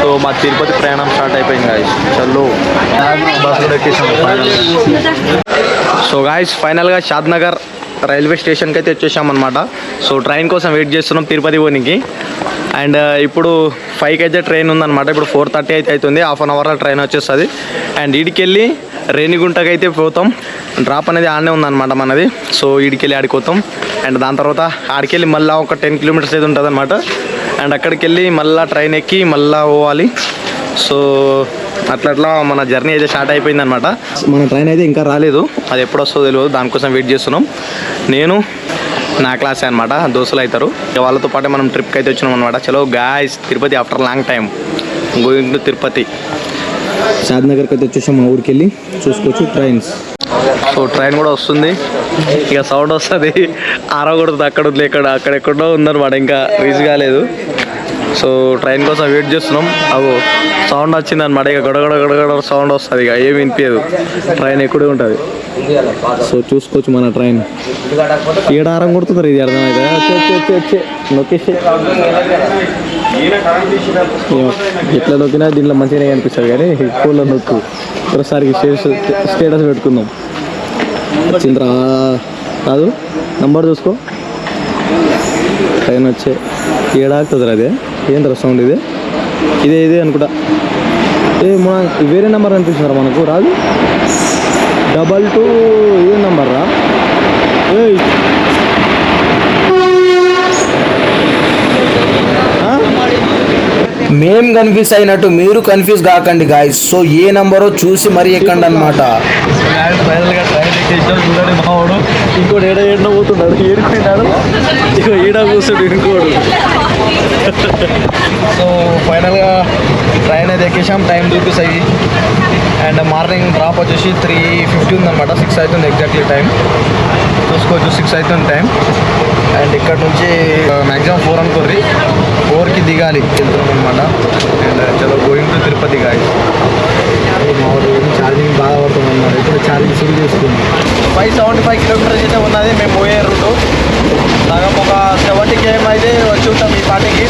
So మా తిరుపతి ప్రయాణం start అయిపోయింది గాయస్ చల్లో బస్ కూడా సో గాయస్ ఫైనల్గా షాద్నగర్ రైల్వే స్టేషన్కి అయితే వచ్చేసాం అనమాట సో ట్రైన్ కోసం వెయిట్ చేస్తున్నాం తిరుపతి పోనీకి. అండ్ uh, ఇప్పుడు ఫైవ్కి అయితే ట్రైన్ ఉందన్నమాట. ఇప్పుడు ఫోర్ థర్టీ అయితే అవుతుంది. హాఫ్ అన్ అవర్లో ట్రైన్ వచ్చేస్తుంది. అండ్ ఇడికెళ్ళి వెళ్ళి రేణిగుంటకి అయితే పోతాం. డ్రాప్ అనేది ఆడనే ఉందన్నమాట మనది. సో ఇడికెళ్ళి వెళ్ళి ఆడికి పోతాం. అండ్ దాని తర్వాత ఆడికెళ్ళి మళ్ళీ ఒక టెన్ కిలోమీటర్స్ అయితే ఉంటుంది అనమాట అండ్ అక్కడికి వెళ్ళి మళ్ళీ ట్రైన్ ఎక్కి మళ్ళీ పోవాలి. సో అట్లా అట్లా మన జర్నీ అయితే స్టార్ట్ అయిపోయింది అనమాట మన ట్రైన్ అయితే ఇంకా రాలేదు. అది ఎప్పుడు వస్తుందో తెలియదు. దానికోసం వెయిట్ చేస్తున్నాం. నేను నా క్లాసే అనమాట దోస్తులు అవుతారు. ఇక వాళ్ళతో పాటే మనం ట్రిప్కి అయితే వచ్చినాం అనమాట చలో guys Tirupati after long time. Going to Tirupati. షాద్నగర్కి అయితే వచ్చేసాం మా ఊరికి వెళ్ళి చూసుకోవచ్చు ట్రైన్స్. సో ట్రైన్ కూడా వస్తుంది. ఇక సౌండ్ వస్తుంది. ఆరకూడదు అక్కడ ఉంది ఇక్కడ. అక్కడెక్కడో ఉందన్నమాట. ఇంకా రీచ్ కాలేదు. సో ట్రైన్ కోసం వెయిట్ చేస్తున్నాం. అవు సౌండ్ వచ్చింది అనమాట ఇక గడగడ గడగడ సౌండ్ వస్తుంది ఇక. ఏమి వినిపించదు ట్రైన్ ఎక్కడే ఉంటుంది. సో చూసుకోవచ్చు మన ట్రైన్. ఏడారం కొడుతుంది ఇది అర్థమైతే వచ్చే వచ్చే నొక్కేసి. ఎట్లా నొక్కినా దీంట్లో మంచిగానే కనిపిస్తుంది కానీ ఫోన్లో నొక్కు. ఒకసారికి స్టేటస్ పెట్టుకుందాం. వచ్చిందిరా. కాదు నంబర్ చూసుకో. ట్రైన్ వచ్చే ఏడాకుతుంది అదే? ఏంద్రా సౌండ్ ఇదే? ఇదే ఇదే అనుకుంటా. ఏ మన వేరే నెంబర్ అనిపిస్తున్నారు మనకు రాదు? డబల్ టూ ఇదే నెంబర్ రా? మేం కన్ఫ్యూజ్ అయినట్టు మీరు కన్ఫ్యూజ్ కాకండి గాయస్ సో ఏ నంబరో చూసి మరీ ఎక్కండి అనమాట ఫైనల్గా ట్రైన్ ఇంకోటి ఏడ ఏడన పోతున్నాడు. ఏడిపోయినాడు ఇక ఈడ కూర్చుడు ఇంకోడు. సో ఫైనల్గా ట్రైన్ అయితే ఎక్కేసాం. టైం చూపిస్తాయి. అండ్ మార్నింగ్ డ్రాప్ వచ్చేసి త్రీ ఫిఫ్టీ ఉందన్నమాట. సిక్స్ అవుతుంది ఎగ్జాక్ట్లీ టైం చూసుకోవచ్చు సిక్స్ అవుతుంది టైం అండ్ ఇక్కడ నుంచి మ్యాక్సిమం ఫోర్ అనుకోర్రి. ఫోర్కి దిగాలి. వెళ్తున్నాం అనమాట అండ్ చలో గోయింగ్ టు తిరుపతి గాయస్ మామూలు ఛార్జింగ్ బాగా పడుతుంది అన్నారు ఇప్పుడు ఛార్జింగ్ షురూ చేసుకుంది. ఫైవ్ సెవెంటీ ఫైవ్ కిలోమీటర్స్ అయితే ఉన్నది. మేము పోయే రూటు దాదాపు ఒక సెవెంటీ కేఎం అయితే వచ్చి ఉంటాం ఈ పార్టీకి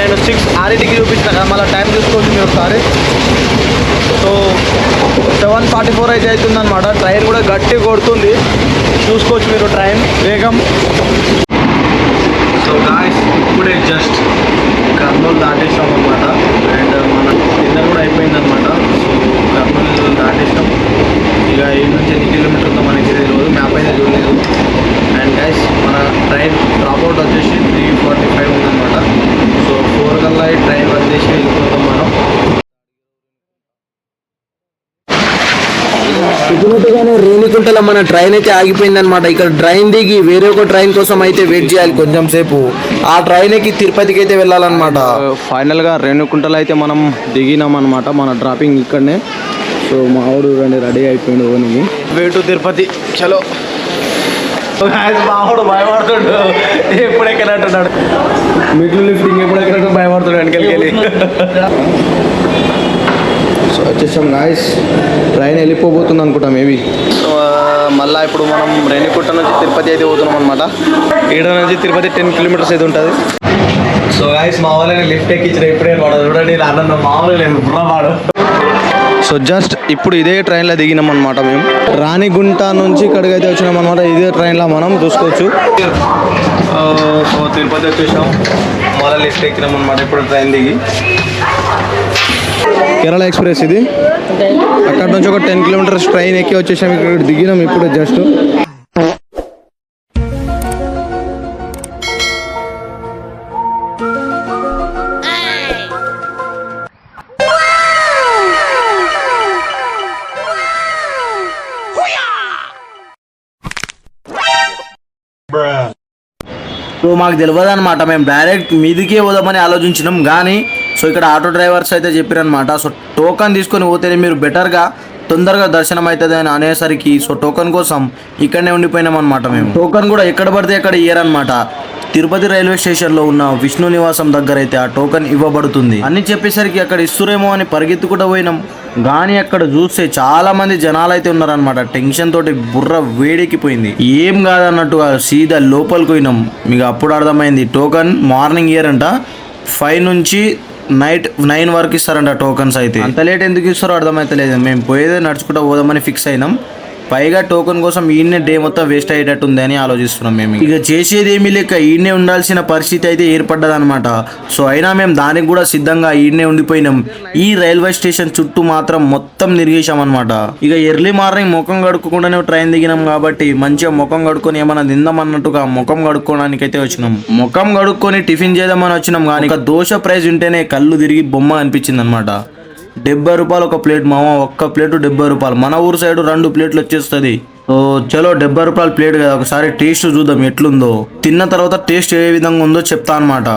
నేను సిక్స్ ఆరింటికి చూపించిన కదా మళ్ళీ టైం చూసుకోవచ్చు మీరు ఒకసారి. సో సెవెన్ ఫార్టీ ఫోర్ అయితే అవుతుందన్నమాట. ట్రైన్ కూడా గట్టి కొడుతుంది. చూసుకోవచ్చు మీరు ట్రైన్ వేగం. సో గాయస్ ఇప్పుడే జస్ట్ కర్నూలు దాటేసాం అనమాట అండ్ మన డిన్నర్ కూడా అయిపోయిందనమాట సో కర్నూలు దాటేసాం. ఇక ఈ నుంచి ఎన్ని కిలోమీటర్ ఉందో మనకి తెలియదు. మ్యాప్ అయితే చూడలేదు. అండ్ గైస్ మన ట్రైన్ డ్రాప్ అవుట్ వచ్చేసి త్రీ ఫార్టీ ఫైవ్ ఉందన్నమాట. సో ఫోర్ కల్లా ఈ ట్రైన్ వచ్చేసి వెళ్ళిపోతాం మనం. రేణికుంటలో మన ట్రైన్ అయితే ఆగిపోయింది అనమాట ఇక్కడ ట్రైన్ దిగి వేరే ఒక ట్రైన్ కోసం అయితే వెయిట్ చేయాలి కొంచెం సేపు. ఆ ట్రైన్ ఎక్కి తిరుపతికి అయితే వెళ్ళాలన్నమాట. ఫైనల్గా రేణుకుంటలో అయితే మనం దిగినాం అనమాట మన డ్రాపింగ్ ఇక్కడనే. సో మా ఆవిడ రండి రెడీ అయిపోయింది ఓనికి వే టు తిరుపతి చలో మావాడు భయపడుతుండు. ఎప్పుడు ఎక్కడంటున్నాడు లిఫ్టింగ్ ఎప్పుడు ఎక్కడంటే భయపడుతున్నాడు వెనకెళ్ళి సో వచ్చేసాం గాయస్ ట్రైన్ వెళ్ళిపోబోతుంది అనుకుంటా మేబీ సో మళ్ళీ ఇప్పుడు మనం రేణికుంట నుంచి తిరుపతి అయితే పోతున్నాం అనమాట ఈడ నుంచి తిరుపతి టెన్ కిలోమీటర్స్ అయితే ఉంటుంది. సో గాయస్ మా వాళ్ళని లిఫ్ట్ ఎక్కించిన ఇప్పుడే వాడు. చూడండి ఆనందం మామూలు లేదు బుర్రవాడు. సో జస్ట్ ఇప్పుడు ఇదే ట్రైన్లో దిగినాం అనమాట మేము. రాణిగుంట నుంచి ఇక్కడికి అయితే వచ్చినాం అనమాట ఇదే ట్రైన్లో మనం చూసుకోవచ్చు. తిరుపతి వచ్చేసాం. మళ్ళీ లిఫ్ట్ ఎక్కినాం అనమాట ఇప్పుడు ట్రైన్ దిగి. కేరళ ఎక్స్ప్రెస్ ఇది. అక్కడ నుంచి ఒక టెన్ కిలోమీటర్స్ ట్రైన్ ఎక్కి వచ్చేసాం. ఇక్కడ దిగినాం. ఇప్పుడు జస్ట్ మాకు తెలియదు అనమాట మేము డైరెక్ట్ మీదికే పోదామని ఆలోచించినాం కానీ సో ఇక్కడ ఆటో డ్రైవర్స్ అయితే చెప్పారనమాట సో టోకన్ తీసుకొని పోతేనే మీరు బెటర్గా తొందరగా దర్శనం అవుతుంది అని అనేసరికి సో టోకన్ కోసం ఇక్కడనే ఉండిపోయినాం అనమాట మేము. టోకన్ కూడా ఎక్కడ పడితే అక్కడ ఇయ్యరనమాట తిరుపతి రైల్వే స్టేషన్లో ఉన్న విష్ణు నివాసం దగ్గర అయితే ఆ టోకన్ ఇవ్వబడుతుంది. అని చెప్పేసరికి అక్కడ ఇస్తురేమో అని పరిగెత్తుకుంటూ పోయినాం. కానీ అక్కడ చూస్తే చాలా మంది జనాలు అయితే ఉన్నారనమాట టెన్షన్ తోటి బుర్ర వేడెక్కిపోయింది. ఏం కాదన్నట్టుగా సీదా లోపలికి పోయినాం. మీకు అప్పుడు అర్థమైంది. టోకన్ మార్నింగ్ ఇయర్ అంట. ఫైవ్ నుంచి నైట్ నైన్ వరకు ఇస్తారంట టోకన్స్ అయితే. అంత లేట్ ఎందుకు ఇస్తారో అర్థమైతలేదు. మేము పోయేదే నడుచుకుంటా పోదామని ఫిక్స్ అయినాం. పైగా టోకన్ కోసం ఈయనే డే మొత్తం వేస్ట్ అయ్యేటట్టుంది అని ఆలోచిస్తున్నాం మేము ఇక. చేసేది ఏమీ లేక ఈయనే ఉండాల్సిన పరిస్థితి అయితే ఏర్పడ్డదనమాట సో అయినా మేము దానికి కూడా సిద్ధంగా ఈయనే ఉండిపోయినాం. ఈ రైల్వే స్టేషన్ చుట్టూ మాత్రం మొత్తం తిరిగేసాం అనమాట ఇక ఎర్లీ మార్నింగ్ ముఖం కడుక్కుండానే ట్రైన్ దిగినాం కాబట్టి మంచిగా ముఖం కడుక్కొని ఏమన్నా తిందాం అన్నట్టుగా ముఖం కడుక్కోవడానికి అయితే వచ్చినాం. ముఖం కడుక్కొని టిఫిన్ చేద్దామని వచ్చినాం కానీ ఇక దోశ ప్రైజ్ ఉంటేనే కళ్ళు తిరిగి బొమ్మ అనిపించింది అనమాట డెబ్బై రూపాయలు ఒక ప్లేట్ మామ ఒక్క ప్లేట్ డెబ్బై రూపాయలు. మన ఊరు సైడ్ రెండు ప్లేట్లు వచ్చేస్తుంది. సో చలో డెబ్బై రూపాయల ప్లేట్ కదా ఒకసారి టేస్ట్ చూద్దాం ఎట్లుందో. తిన్న తర్వాత టేస్ట్ ఏ విధంగా ఉందో చెప్తా అనమాట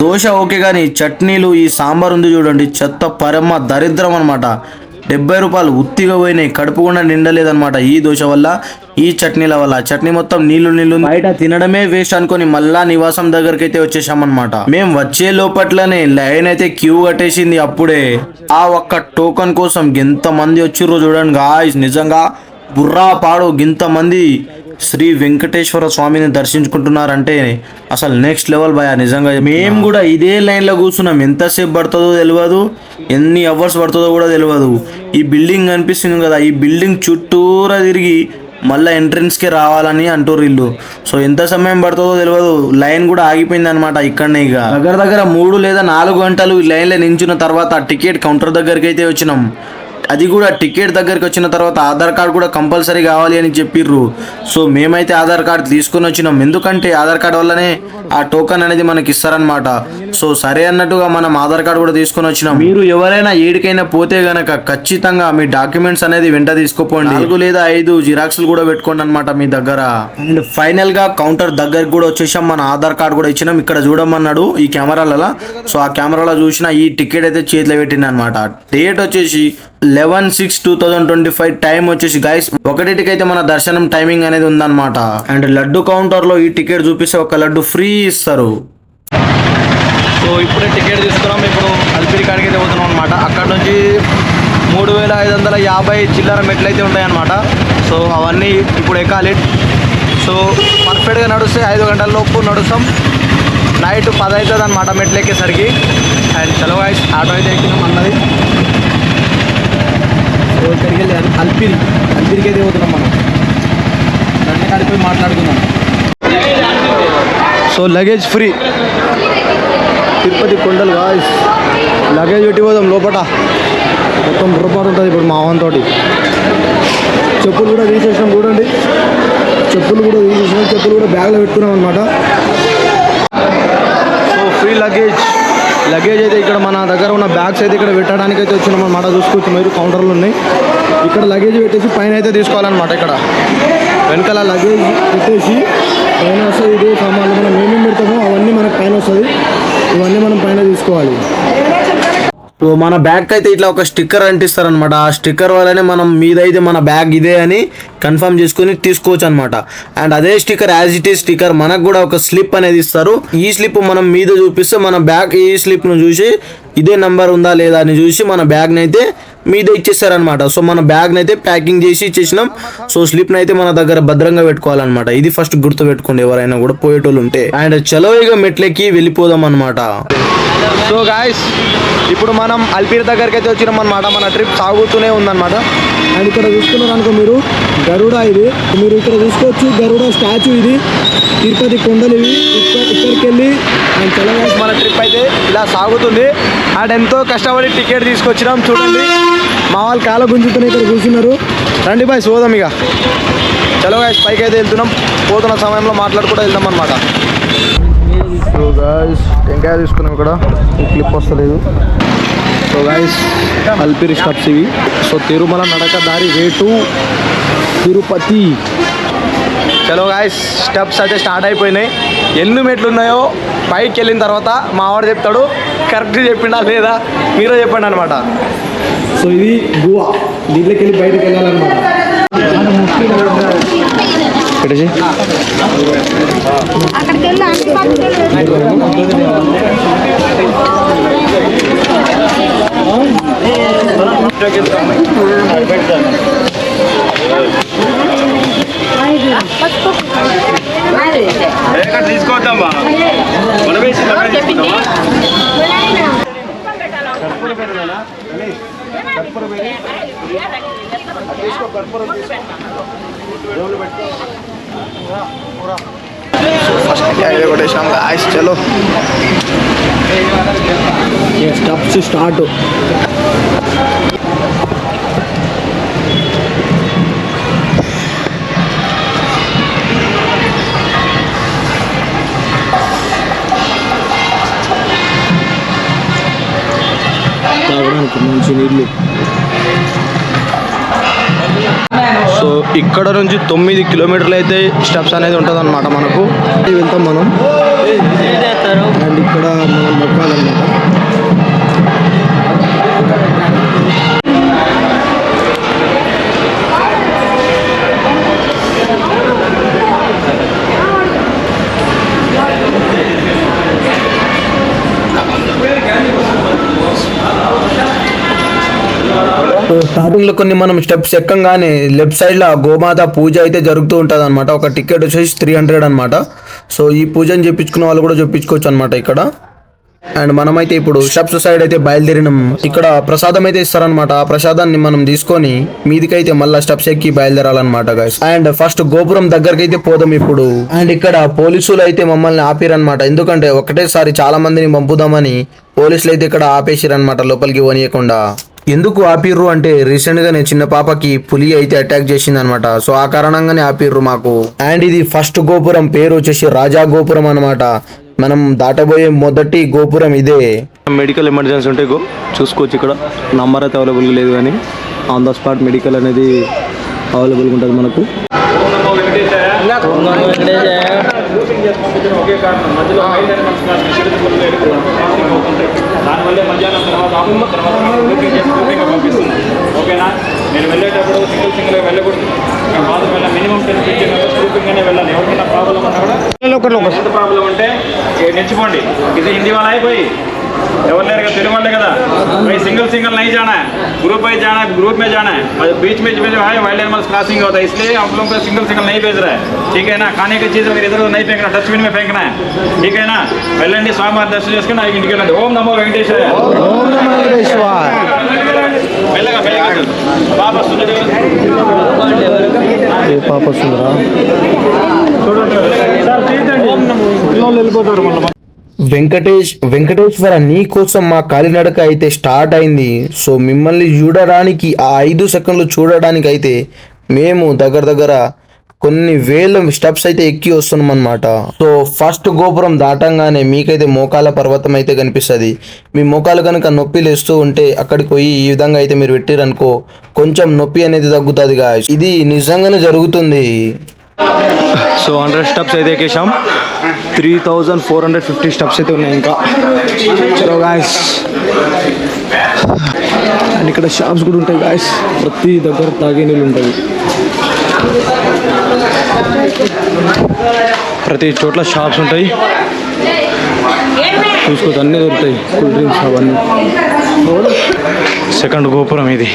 దోశ ఓకే కానీ చట్నీలు ఈ సాంబార్ ఉంది చూడండి చెత్త పరమ దరిద్రం అనమాట డెబ్బై రూపాయలు ఉత్తిగా పోయినాయి కడుపు కూడా నిండలేదన్నమాట. ఈ దోశ వల్ల ఈ చట్నీల వల్ల. చట్నీ మొత్తం నీళ్ళు నీళ్ళు బయట తినడమే వేస్ట్ అనుకుని మళ్ళా నివాసం దగ్గరికి అయితే వచ్చేసామన్నమాట. మేము వచ్చే లోపట్లనే లైన్ అయితే క్యూ కట్టేసింది అప్పుడే. ఆ ఒక్క టోకన్ కోసం ఎంత మంది వచ్చిర్రో చూడండి గాయస్ నిజంగా బుర్రా పాడు గింత మంది. శ్రీ వెంకటేశ్వర స్వామిని దర్శించుకుంటున్నారంటే అసలు నెక్స్ట్ లెవెల్ భయ నిజంగా మేము కూడా ఇదే లైన్లో కూర్చున్నాం. ఎంతసేపు పడుతుందో తెలియదు ఎన్ని అవర్స్ పడుతుందో కూడా తెలియదు ఈ బిల్డింగ్ కనిపిస్తుంది కదా ఈ బిల్డింగ్ చుట్టూరా తిరిగి మళ్ళీ ఎంట్రన్స్కి రావాలని అంటారు వీళ్ళు. సో ఎంత సమయం పడుతుందో తెలియదు లైన్ కూడా ఆగిపోయింది అనమాట ఇక్కడనే ఇక. దగ్గర దగ్గర మూడు లేదా నాలుగు గంటలు ఈ లైన్లో నించిన తర్వాత టికెట్ కౌంటర్ దగ్గరికి అయితే వచ్చినాం. అది కూడా టికెట్ దగ్గరికి వచ్చిన తర్వాత ఆధార్ కార్డ్ కూడా కంపల్సరీ కావాలి అని చెప్పిర్రు. సో మేమైతే ఆధార్ కార్డ్ తీసుకొని వచ్చినాం. ఎందుకంటే ఆధార్ కార్డ్ వల్లనే ఆ టోకన్ అనేది మనకి ఇస్తారనమాట సో సరే అన్నట్టుగా మనం ఆధార్ కార్డ్ కూడా తీసుకొని వచ్చినాం. మీరు ఎవరైనా ఏడికైనా పోతే గనక ఖచ్చితంగా మీ డాక్యుమెంట్స్ అనేది వెంట తీసుకోపోండి. నాలుగు లేదా ఐదు జిరాక్స్లు కూడా పెట్టుకోండి అనమాట మీ దగ్గర. అండ్ ఫైనల్గా కౌంటర్ దగ్గరికి కూడా వచ్చేసాం. మన ఆధార్ కార్డ్ కూడా ఇచ్చినాం. ఇక్కడ చూడమన్నాడు ఈ కెమెరాలలో. సో ఆ కెమెరాలో చూసిన ఈ టికెట్ అయితే చేతిలో పెట్టింది అనమాట డేట్ వచ్చేసి eleven six two thousand twenty five time వచ్చేసి గైస్ ఒకటికైతే మన దర్శనం టైమింగ్ అనేది ఉందన్నమాట. అండ్ లడ్డు కౌంటర్లో ఈ టికెట్ చూపిస్తే ఒక లడ్డు ఫ్రీ ఇస్తారు. సో ఇప్పుడే టికెట్ తీసుకున్నాం ఇప్పుడు అల్పిరి కాడికి అయితే పోతున్నాం అనమాట అక్కడ నుంచి మూడు వేల ఐదు వందల యాభై చిల్లర మెట్లు అయితే ఉంటాయన్నమాట సో అవన్నీ ఇప్పుడు ఎక్కాలి. సో పర్ఫెక్ట్గా నడుస్తే ఐదు గంటల లోపు నడుస్తాం. నైట్ పది అవుతుంది అనమాట మెట్లు ఎక్కేసరికి అండ్ చలో గాయస్ ఆటో అయితే ఎక్కినాం అన్నది. ఇక్కడికి వెళ్ళి అల్పిరి అల్పిరికి అయితే పోతున్నాం మనం. దాన్ని కడిపోయి మాట్లాడుకుందాం. సో లగేజ్ ఫ్రీ తిరుపతి కొండలు గాయస్ లగేజ్ పెట్టి పోదాం లోపల మొత్తం బుర్రపాటు ఉంటుంది ఇప్పుడు మా తోటి చెప్పులు కూడా తీసేసినాం చూడండి. చెప్పులు కూడా తీసేసినాం. చెప్పులు కూడా బ్యాగ్లో పెట్టుకున్నాం అనమాట సో ఫ్రీ లగేజ్ లగేజ్ అయితే ఇక్కడ మన దగ్గర ఉన్న బ్యాగ్స్ అయితే ఇక్కడ పెట్టడానికి అయితే వచ్చినాం అనమాట చూసుకోవచ్చు మీరు కౌంటర్లు ఉన్నాయి. ఇక్కడ లగేజ్ పెట్టేసి పైన అయితే తీసుకోవాలన్నమాట ఇక్కడ. వెనకాల లగేజ్ పెట్టేసి పైన వస్తుంది ఇదే సామాన్లు. మనం ఏమేమి పెడతామో అవన్నీ మనకు పైన వస్తుంది. ఇవన్నీ మనం పైన తీసుకోవాలి. మన బ్యాగ్ అయితే ఇట్లా ఒక స్టిక్కర్ అంటిస్తారు అనమాట ఆ స్టిక్కర్ వల్లనే మనం మీద అయితే మన బ్యాగ్ ఇదే అని కన్ఫర్మ్ చేసుకుని తీసుకోవచ్చు అనమాట అండ్ అదే sticker as it is sticker మనకు కూడా ఒక స్లిప్ అనేది ఇస్తారు. ఈ స్లిప్ మనం మీద చూపిస్తే మన బ్యాగ్ ఈ స్లిప్ను చూసి ఇదే నంబర్ ఉందా లేదా అని చూసి మన బ్యాగ్ అయితే మీద ఇచ్చేస్తారనమాట సో మన బ్యాగ్ అయితే ప్యాకింగ్ చేసి ఇచ్చేసినాం. సో స్లిప్ అయితే మన దగ్గర భద్రంగా పెట్టుకోవాలన్నమాట. ఇది ఫస్ట్ గుర్తు పెట్టుకోండి ఎవరైనా కూడా పోయేటోళ్ళు ఉంటే. అండ్ చలో ఇక మెట్లెక్కి వెళ్ళిపోదాం అనమాట సో గాయస్ ఇప్పుడు మనం అల్పీర్ దగ్గరికి అయితే వచ్చినాం అనమాట మన ట్రిప్ సాగుతూనే ఉందన్నమాట. అండ్ ఇక్కడ చూసుకున్నారు అనుకో మీరు గరుడ ఇది. మీరు ఇక్కడ చూసుకోవచ్చు గరుడ స్టాచ్యూ ఇది. తిరుపతి కొండలు ఇవి. ఇక్కడ ఇక్కడికి వెళ్ళి అండ్ తెలంగాణ మన ట్రిప్ అయితే ఇలా సాగుతుంది. అండ్ ఎంతో కష్టపడి టికెట్ తీసుకొచ్చినాం చూడండి. మా వాళ్ళు కాల గుంజుతున్నాయి ఇక్కడ కూర్చున్నారు. రండి బాయ్ సోదాం ఇక. చలో గాయస్ పైకి అయితే వెళ్తున్నాం. పోతున్న సమయంలో మాట్లాడుకుంటూ వెళ్దాం అనమాట టెంకాయ తీసుకున్నాం ఇక్కడ. క్లిప్ వస్తలేదు. సో గాయస్ అల్పిరి స్టెప్స్ ఇవి. సో తిరుమల నడక దారి రేటు తిరుపతి. చలో గాయస్ స్టెప్స్ అయితే స్టార్ట్ అయిపోయినాయి. ఎన్ని మెట్లు ఉన్నాయో పైకి వెళ్ళిన తర్వాత మా వాడు చెప్తాడు కరెక్ట్ చెప్పిండా లేదా? మీరే చెప్పండి అనమాట సో ఇది గోవా దీంట్లోకి వెళ్ళి బయటకు వెళ్ళాలన్నమాట. పెట్టేసి అక్కడికి వెళ్ళి అన్ని పక్కన కొట్టేసాం గాయస్ చలో స్టెప్స్ స్టార్ట్ తాగడానికి మంచి నీళ్ళు సో ఇక్కడ నుంచి తొమ్మిది కిలోమీటర్లు అయితే స్టెప్స్ అనేది ఉంటుంది అనమాట మనకు వెళ్తాం మనం. అండ్ ఇక్కడ మనం మొక్కాలన్నమాట. స్టార్టింగ్లో కొన్ని మనం స్టెప్స్ ఎక్కంగానే లెఫ్ట్ సైడ్లో గోమాత పూజ అయితే జరుగుతూ ఉంటుంది అనమాట ఒక టికెట్ వచ్చేసి త్రీ హండ్రెడ్ అనమాట సో ఈ పూజని చెప్పించుకున్న వాళ్ళు కూడా చెప్పించుకోవచ్చు అనమాట ఇక్కడ. అండ్ మనమైతే ఇప్పుడు స్టెప్స్ సైడ్ అయితే బయలుదేరినాం. ఇక్కడ ప్రసాదం అయితే ఇస్తారనమాట ఆ ప్రసాదాన్ని మనం తీసుకొని మీదికైతే మళ్ళీ స్టెప్స్ ఎక్కి బయలుదేరాలన్నమాట గైస్ అండ్ ఫస్ట్ గోపురం దగ్గరికి అయితే పోదాం ఇప్పుడు. అండ్ ఇక్కడ పోలీసులు అయితే మమ్మల్ని ఆపిరనమాట ఎందుకంటే ఒకటేసారి చాలా మందిని పంపుదామని పోలీసులు అయితే ఇక్కడ ఆపేసిరనమాట లోపలికి పోనీయకుండా. ఎందుకు ఆపిర్రు అంటే రీసెంట్ గానే చిన్న పాపకి పులి అయితే అటాక్ చేసింది అనమాట సో ఆ కారణంగానే ఆపిర్రు మాకు. అండ్ ఇది ఫస్ట్ గోపురం పేరు వచ్చేసి రాజా గోపురం అనమాట మనం దాటబోయే మొదటి గోపురం ఇదే. మెడికల్ ఎమర్జెన్సీ ఉంటే గో చూసుకోవచ్చు ఇక్కడ. నంబర్ అయితే అవైలబుల్ లేదు కానీ ఆన్ ద స్పాట్ మెడికల్ అనేది అవైలబుల్గా ఉంటుంది మనకు. దానివల్లే మధ్యాహ్నం తర్వాత ఆఫీస్ తర్వాత బుకింగ్ చేసి బుకింగ్ పంపిస్తున్నాం. ఓకేనా? మీరు వెళ్ళేటప్పుడు సింగిల్ సింగిల్ వెళ్ళకూడదు. ఇంకా మాత్రం వెళ్ళ మినిమం టెన్ ఫిఫ్టీన్ మెంబర్స్ గ్రూపింగ్గానే వెళ్ళాలి. ఎవరికైనా ప్రాబ్లం ఉన్నా కూడా ఎంత ప్రాబ్లం ఉంటే నిలిచిపోండి ఇది హిందీ వాళ్ళ అయిపోయి. ఎవరు लेर का तेरे वाले కదా भाई सिंगल सिंगल नहीं जाना है ग्रुप वाइज जाना है ग्रुप में जाना है और बीच में में जो है वाइल्ड एनिमल्स क्रॉसिंग होता है इसलिए हम लोग को सिंगल सिंगल नहीं भेज रहा है ठीक है ना खाने की चीज़ अगर इधर उधर नहीं फेंकना डस्टबिन में फेंकना है ठीक है ना వెళ్ళండి స్వామివారి దర్శనం చేసుకుని నాకు ఇంటికి వెళ్ళండి ఓం నమో వెంకటేశ్వర మెల్లగా మెల్లగా పాప వస్తుంది పాప వస్తుందిరా సార్ తీద్దండి పిల్లలు వెళ్ళిపోతారు మళ్ళీ వెంకటేష్ వెంకటేశ్వర నీ కోసం మా కాలినడక అయితే స్టార్ట్ అయింది. సో మిమ్మల్ని చూడడానికి ఆ ఐదు సెకండ్లు చూడడానికి అయితే మేము దగ్గర దగ్గర కొన్ని వేల స్టెప్స్ అయితే ఎక్కి వస్తున్నాం అనమాట సో ఫస్ట్ గోపురం దాటంగానే మీకైతే మోకాల పర్వతం అయితే కనిపిస్తుంది. మీ మోకాలు కనుక నొప్పి లేస్తూ ఉంటే అక్కడికి పోయి ఈ విధంగా అయితే మీరు పెట్టిరనుకో కొంచెం నొప్పి అనేది తగ్గుతుంది గా ఇది నిజంగానే జరుగుతుంది. సో హండ్రెడ్ స్టెప్స్ అయితే ఎక్కేసాం three thousand four hundred fifty steps అయితే ఉన్నాయి ఇంకా. చలో గాయస్ అండ్ ఇక్కడ షాప్స్ కూడా ఉంటాయి గాయస్ ప్రతి దగ్గర తాగే నీళ్ళు ఉంటాయి. ప్రతి చోట్ల షాప్స్ ఉంటాయి. చూసుకోవచ్చు అన్నీ దొరుకుతాయి. కూల్ డ్రింక్స్ అవన్నీ. సెకండ్ గోపురం ఇది.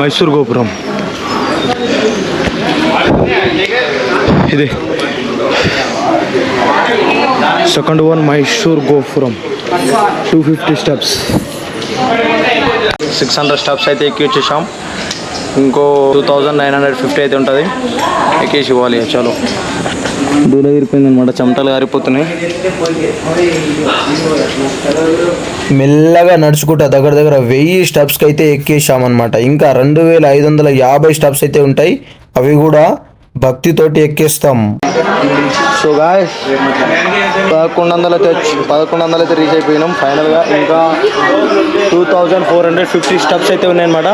మైసూర్ గోపురం. ఇది. సెకండ్ వన్ మైసూర్ గోపురం. Two fifty steps six hundred steps అయితే ఎక్కి వచ్చేసాం. ఇంకో two thousand nine hundred fifty అయితే ఉంటుంది. ఎక్కేసి ఇవ్వాలి చలో. దూల తీరిపోయింది అనమాట చెమటలు గారిపోతున్నాయి. మెల్లగా నడుచుకుంటా దగ్గర దగ్గర వెయ్యి స్టెప్స్కి అయితే ఎక్కేసామన్నమాట ఇంకా రెండు వేల ఐదు వందల యాభై స్టెప్స్ అయితే ఉంటాయి. అవి కూడా భక్తితోటి ఎక్కిస్తాం. సో గాయస్ పదకొండు వందలు అయితే వచ్చి పదకొండు వందలు అయితే రీచ్ అయిపోయినాం. ఫైనల్గా ఇంకా two thousand four hundred fifty steps అయితే ఉన్నాయన్నమాట.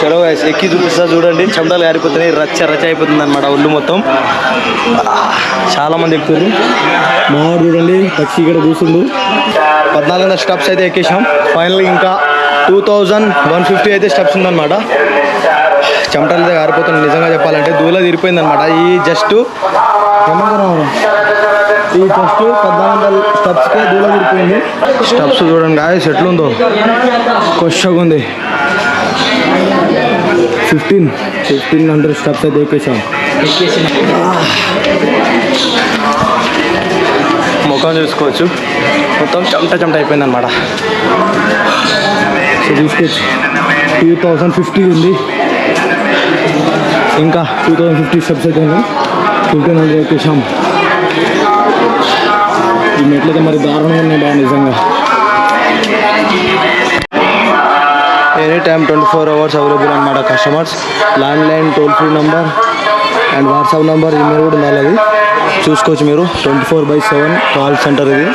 చలో గాయస్ ఎక్కి చూపిస్తా చూడండి. చందాలు గారిపోతున్నాయి రచ్చ రచ్చ అయిపోతుంది అనమాట ఒళ్ళు మొత్తం. చాలా మంది మా చూడండి పక్షి ఇక్కడ కూర్చుండు. పద్నాలుగు వందల స్టెప్స్ అయితే ఎక్కేసాం ఫైనల్ ఇంకా టూ థౌజండ్ వన్ ఫిఫ్టీ అయితే స్టెప్స్ ఉందన్నమాట. చెమటలు అయితే గారిపోతుంది నిజంగా చెప్పాలంటే దూల తీరిపోయింది అనమాట ఈ జస్ట్ ఈ ఫస్ట్ పద్నాలుగు వందల స్టెప్స్కే దూరం తిరిగిపోయింది స్టెప్స్ చూడండి. గాయస్ ఎట్లుందో కొషగా ఉంది. ఫిఫ్టీన్. ఫిఫ్టీన్ హండ్రెడ్ స్టెప్స్ అయితే ఎక్కేసాం. ముఖం చూసుకోవచ్చు. మొత్తం చెమట చెమట అయిపోయింది అనమాట సో తీసుకోవచ్చు టూ థౌజండ్ ఫిఫ్టీ ఉంది. ఇంకా టూ థౌజండ్ ఫిఫ్టీ స్టెప్స్ అయితే ఫిఫ్టీన్ హండ్రెడ్ ఎక్కేసాం ఈ మెట్లయితే మరి దారుణంగా ఉన్నాయి బాగా నిజంగా. Any time twenty four hours available అనమాట customers land line toll free number and WhatsApp number email కూడా ఉండాలి అది చూసుకోవచ్చు మీరు. Twenty four by seven call centre ఇది.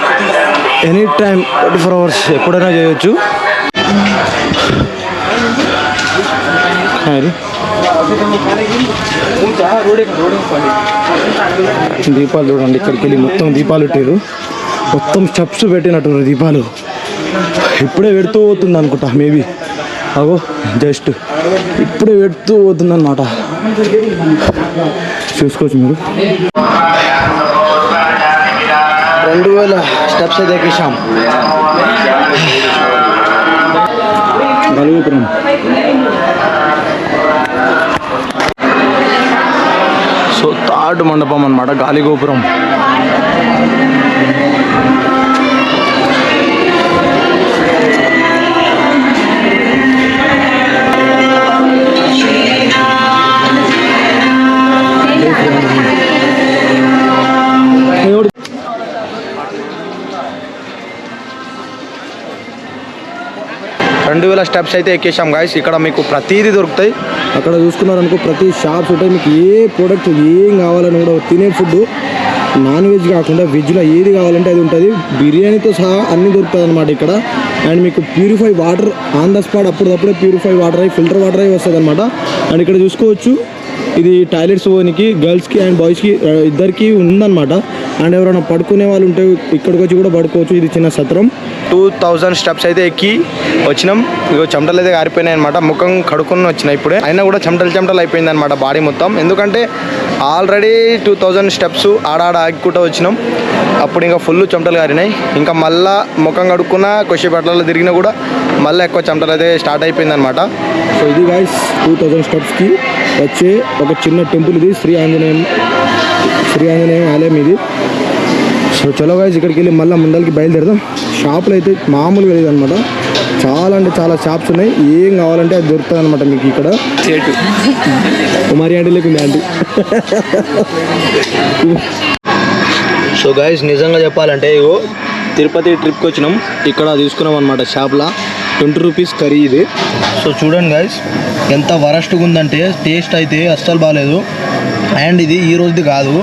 Any time twenty four hours ఎప్పుడైనా చేయొచ్చు. అది. దీపాలు చూడండి ఇక్కడికి వెళ్ళి మొత్తం దీపాలు పెట్టారు మొత్తం స్టెప్స్ పెట్టినట్టు దీపాలు. ఇప్పుడే పెడుతూ పోతుంది అనుకుంటా మేబీ. అగో జస్ట్. ఇప్పుడే పెడుతూ పోతుంది అనమాట చూసుకోవచ్చు మీరు. రెండు వేల స్టెప్స్ అయితే ఎక్కేసాం గలుగుపురం సో థర్డ్ మండపం అనమాట గాలిగోపురం. రెండు వేల స్టెప్స్ అయితే ఎక్కేసాం గాయస్ ఇక్కడ మీకు ప్రతిదీ దొరుకుతాయి. అక్కడ చూసుకున్నారనుకో ప్రతి షాప్స్ ఉంటాయి మీకు ఏ ప్రోడక్ట్ ఏం కావాలని కూడా తినే ఫుడ్ నాన్ వెజ్ కాకుండా వెజ్లో ఏది కావాలంటే అది ఉంటుంది. బిర్యానీతో సహా అన్ని దొరుకుతుంది అనమాట ఇక్కడ. అండ్ మీకు purify water on the spot అప్పుడప్పుడే ప్యూరిఫై వాటర్ అయి ఫిల్టర్ వాటర్ అయి వస్తుంది అనమాట అండ్ ఇక్కడ చూసుకోవచ్చు ఇది టాయిలెట్స్ పోనీకి గర్ల్స్కి అండ్ బాయ్స్కి ఇద్దరికి ఉందన్నమాట. అండ్ ఎవరైనా పడుకునే వాళ్ళు ఉంటే ఇక్కడికి వచ్చి కూడా పడుకోవచ్చు. ఇది చిన్న సత్రం. టూ థౌజండ్ స్టెప్స్ అయితే ఎక్కి వచ్చినాం. ఇగో చెమటలు అయితే కారిపోయినాయి అనమాట ముఖం కడుక్కుని వచ్చినాయి ఇప్పుడే. అయినా కూడా చెమటలు చెమటలు అయిపోయింది అనమాట బాడీ మొత్తం. ఎందుకంటే ఆల్రెడీ టూ థౌజండ్ స్టెప్స్ ఆడాడ ఆగికుంటూ వచ్చినాం. అప్పుడు ఇంకా ఫుల్ చెమటలు కారినాయి ఇంకా మళ్ళా ముఖం కడుక్కున్న కొద్దిసేపట్లలో తిరిగినా కూడా మళ్ళీ ఎక్కువ చెమటలు అయితే స్టార్ట్ అయిపోయింది అనమాట సో ఇది గాయస్ టూ థౌజండ్ స్టెప్స్కి వచ్చే ఒక చిన్న టెంపుల్ ఇది. శ్రీ ఆంజనేయం శ్రీ ఆంజనేయం ఆలయం ఇది. సో చలో గాయస్ ఇక్కడికి వెళ్ళి మళ్ళీ ముందరికి బయలుదేరదాం. షాపులు అయితే మామూలుగా లేదనమాట చాలా అంటే చాలా షాప్స్ ఉన్నాయి. ఏం కావాలంటే అది దొరుకుతుంది అనమాట మీకు ఇక్కడ. కుమారి ఆంటీ లేకుంది ఆంటీ. సో గైస్ నిజంగా చెప్పాలంటే ఇగో తిరుపతి ట్రిప్కి వచ్చినాం. ఇక్కడ తీసుకున్నాం అనమాట షాప్లో ట్వంటీ రూపీస్ కర్రీ ఇది. సో చూడండి గైస్ ఎంత వరస్ట్గా ఉందంటే టేస్ట్ అయితే అస్సలు బాగాలేదు అండ్ ఇది ఈ రోజుది కాదు.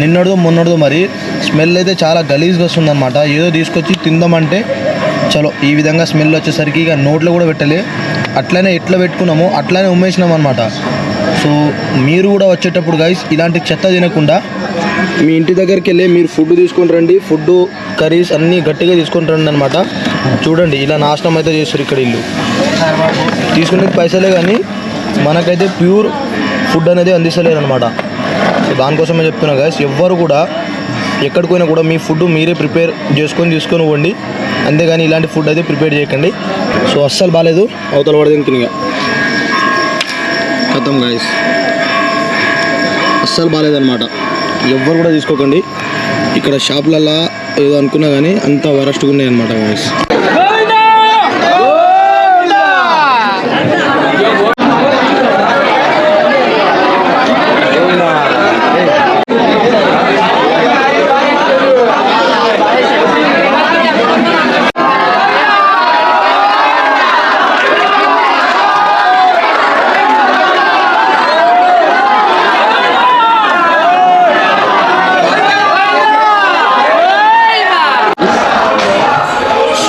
నిన్నటిదో మొన్నటిదో మరి స్మెల్ అయితే చాలా గలీజ్గా వస్తుందన్నమాట. ఏదో తీసుకొచ్చి తిందామంటే చలో ఈ విధంగా స్మెల్ వచ్చేసరికి ఇక నోట్లో కూడా పెట్టలే. అట్లనే ఎట్లా పెట్టుకున్నామో అట్లనే ఉమ్మేసినాం అనమాట సో మీరు కూడా వచ్చేటప్పుడు గైస్ ఇలాంటి చెత్త తినకుండా మీ ఇంటి దగ్గరికి వెళ్ళి మీరు ఫుడ్ తీసుకొని రండి. ఫుడ్ కర్రీస్ అన్నీ గట్టిగా తీసుకొని రండి అనమాట చూడండి ఇలా నాశనం అయితే చేస్తారు ఇక్కడ ఇల్లు. తీసుకునే పైసలే కానీ మనకైతే ప్యూర్ ఫుడ్ అనేది అందిస్తలేరు అనమాట సో దానికోసమే చెప్తున్నా గాయస్ ఎవ్వరు కూడా ఎక్కడికి పోయినా కూడా మీ ఫుడ్ మీరే ప్రిపేర్ చేసుకొని తీసుకొని పోండి. అంతేగాని ఇలాంటి ఫుడ్ అయితే ప్రిపేర్ చేయకండి. సో అస్సలు బాగాలేదు అవతల పడదేం తినిగా ఖతం గాయస్ అస్సలు బాగాలేదన్నమాట ఎవ్వరు కూడా తీసుకోకండి. ఇక్కడ షాప్లలో ఏదో అనుకున్నా కానీ అంత వరస్ట్గా ఉన్నాయి అనమాట గాయస్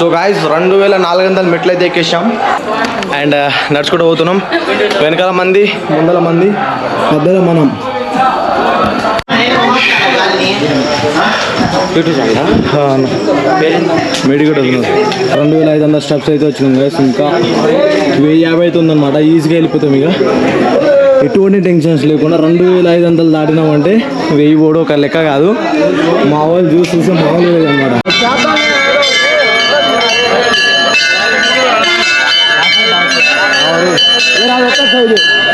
సో గాయస్ రెండు వేల నాలుగు వందల మెట్లు అయితే ఎక్కేసాం అండ్ నడుచుకుంటూ పోతున్నాం. వెనకాల మంది వందల మంది మధ్యలో మనం. మెడికల్ రెండు వేల ఐదు వందల స్టెప్స్ అయితే వచ్చినాం గైస్ ఇంకా వెయ్యి యాభై అయితే ఉందన్నమాట. ఈజీగా వెళ్ళిపోతాం ఇక. ఎటువంటి టెన్షన్స్ లేకుండా రెండు వేల ఐదు వందలు దాటినామంటే వెయ్యి పోడు ఒక లెక్క కాదు. మా వాళ్ళు చూసి చూసి మామూలు లేదన్నమాట. ఏ రాదు, ఒక్క సైడ్. ఏ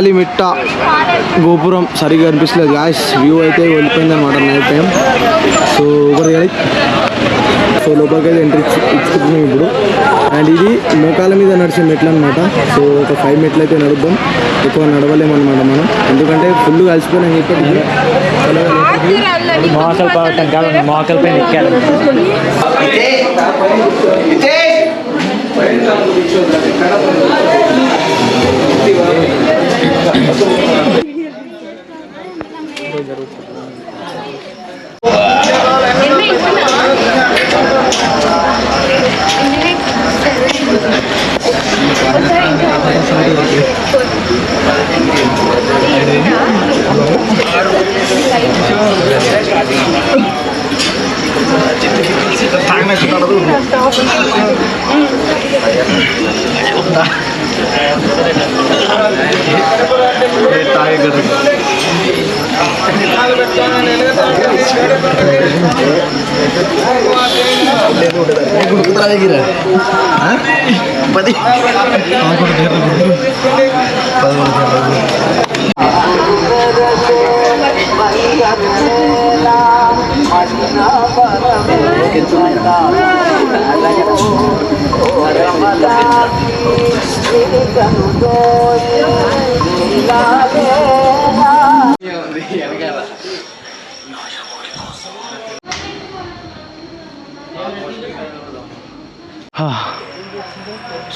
మోకాలి మిట్ట గోపురం సరిగా అనిపిస్తలేదు. గాయస్ వ్యూ అయితే వెళ్ళిపోయింది అనమాట నైట్ టైం సో ఒకటి సో లోపలికి అయితే ఎంట్రీ ఇచ్చుకుంటున్నాం ఇప్పుడు. అండ్ ఇది మోకాల మీద నడిచే మెట్లు అనమాట సో ఒక ఫైవ్ మెట్లు అయితే నడుద్దాం. ఎక్కువ నడవలేము అనమాట మనం. ఎందుకంటే ఫుల్ కలిసిపోయినాం ఇప్పటికి. మోకలు పడటం కాదు మోకలు పైన ఎక్కాలి Ой, за руку.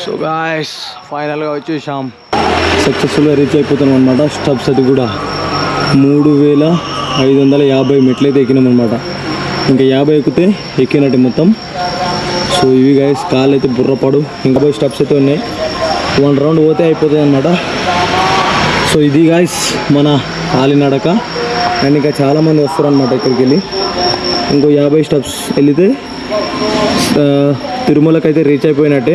సో గాయస్ ఫైనల్గా వచ్చేసాం. సక్సెస్ఫుల్గా రీచ్ అయిపోతున్నాం అనమాట స్టబ్స్ అది కూడా మూడు వేల ఐదు వందల యాభై మెట్లు అయితే ఎక్కినాం అనమాట ఇంకా యాభై ఎక్కితే ఎక్కినట్టు మొత్తం. సో ఇవి గాయస్ కాళ్ళు అయితే బుర్రపడు. ఇంకా పోయి స్టెప్స్ అయితే ఉన్నాయి. వన్ రౌండ్ పోతే అయిపోతుంది అనమాట సో ఇది గాయస్ మన కాలినడక అండ్ ఇంకా చాలామంది వస్తారు అనమాట ఇక్కడికి వెళ్ళి ఇంకో యాభై స్టెప్స్ వెళితే ఆ, తిరుమలకైతే రీచ్ అయిపోయినట్టే.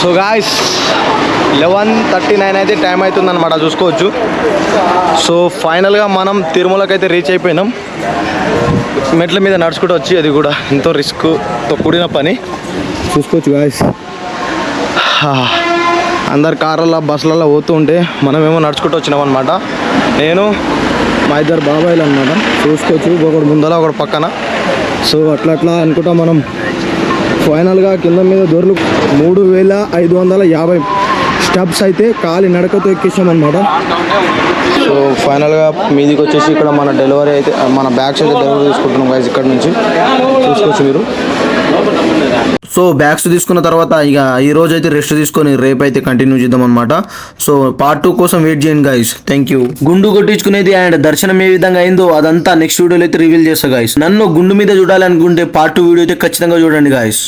So guys eleven thirty nine అయితే టైం అవుతుంది అనమాట చూసుకోవచ్చు. సో ఫైనల్గా మనం తిరుమలకి అయితే రీచ్ అయిపోయినాం. మెట్ల మీద నడుచుకుంటూ వచ్చి అది కూడా ఎంతో రిస్క్తో కూడిన పని. చూసుకోవచ్చు గాయస్ అందరు కార్లలో బస్సులలో పోతూ ఉంటే మనమేమో నడుచుకుంటూ వచ్చినాం అనమాట నేను మా ఇద్దరు బాబాయిలు అనమాట చూసుకోవచ్చు ఒకడు ముందర ఒకడు పక్కన. సో అట్లా అట్లా అనుకుంటా మనం ఫైనల్గా కింద మీద దొరలు మూడు వేల ఐదు వందల యాభై స్టెప్స్ అయితే కాలి నడకతో ఎక్కేసాం సో ఫైనల్గా మీదికి వచ్చేసి ఇక్కడ మన డెలివరీ అయితే మన బ్యాగ్స్ అయితే డెలివరీ తీసుకుంటున్నాం గైజ్ ఇక్కడ నుంచి. చూసుకోవచ్చు మీరు. సో బ్యాగ్స్ తీసుకున్న తర్వాత ఇక ఈ రోజు అయితే రెస్ట్ తీసుకొని రేపు అయితే కంటిన్యూ చేద్దాం అనమాట సో పార్ట్ టూ కోసం వెయిట్ చేయండి గైస్ థ్యాంక్ యూ గుండు కొట్టించుకునేది అండ్ దర్శనం ఏ విధంగా అయిందో అదంతా నెక్స్ట్ వీడియోలో అయితే రివీల్ చేస్తా గైస్ నన్ను గుండు మీద చూడాలనుకుంటే పార్ట్ టూ వీడియో అయితే ఖచ్చితంగా చూడండి గాయస్